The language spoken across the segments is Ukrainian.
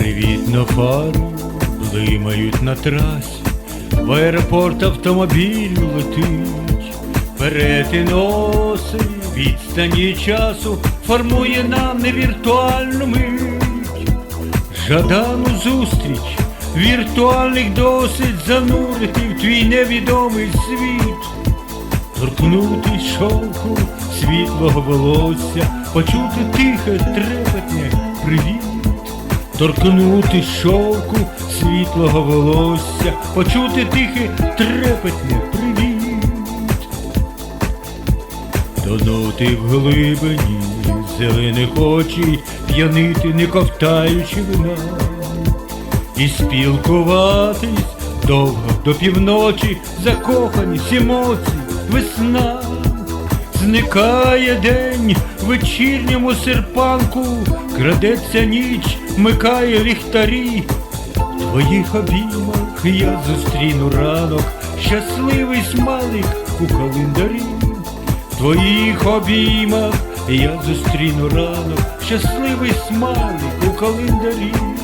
Світлофари блимають на трасі, в аеропорт автомобіль летить, перетиноси відстані часу формує нам невіртуальну мить, жадану зустріч, віртуальних досить занурити в твій невідомий світ. Торкнутись шовку світлого волосся, почути тихе, трепетне привіт, торкнути шовку світлого волосся, почути тихе, трепетне привіт, тонути в глибині зелених очей, п'янити, не ковтаючи вина і спілкуватись довго до півночі, закоханість емоцій, весна. Зникає день в вечірньому серпанку, крадеться ніч, микає ліхтарі. В твоїх обіймах я зустріну ранок, щасливий смалик у календарі. В твоїх обіймах я зустріну ранок, щасливий смалик у календарі.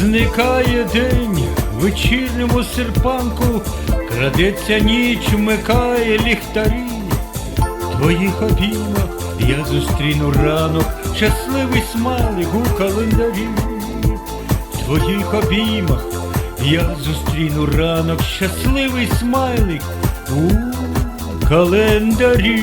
Зникає день вечірньому серпанку, крадеться ніч, вмикає ліхтарі. Твоїх обіймах я зустріну ранок, щасливий смалик у календарі. В твоїх обіймах я зустріну ранок, щасливий смайлик у календарі.